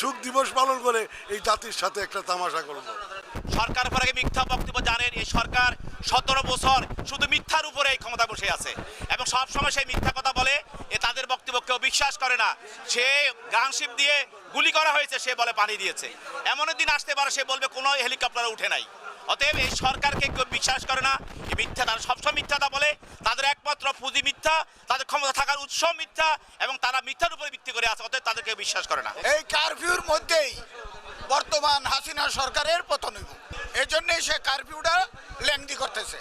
সুখ দিবস পালন করে এই জাতির সাথে একটা তামাশা করব। সরকার আগে মিথ্যা বক্তব্য জানেন, এই সরকার সতেরো বছর শুধু মিথ্যার উপরে এই ক্ষমতা বসে আছে। এবং সব সময় সেই মিথ্যা কথা বলে, এ তাদের বক্তব্য কেউ বিশ্বাস করে না। সে গানশিপ দিয়ে গুলি করা হয়েছে, সে বলে পানি দিয়েছে। এমন দিন আসতে পারে, সে বলবে কোনো হেলিকপ্টার উঠে নাই। অতএব এই সরকারকে কেউ বিশ্বাস করে না, এই মিথ্যা তারা সবসময় মিথ্যাটা বলে মিথ্যা, তাদের ক্ষমতা থাকার উৎস মিথ্যা এবং তারা মিথ্যার উপরে ভিত্তি করে আছে, অতএব তাদেরকে বিশ্বাস করে না। এই কারফিউর মধ্যেই বর্তমান হাসিনা সরকারের পতন হইব। এজন্যই সে কারফিউটা লেংদি করতেছে।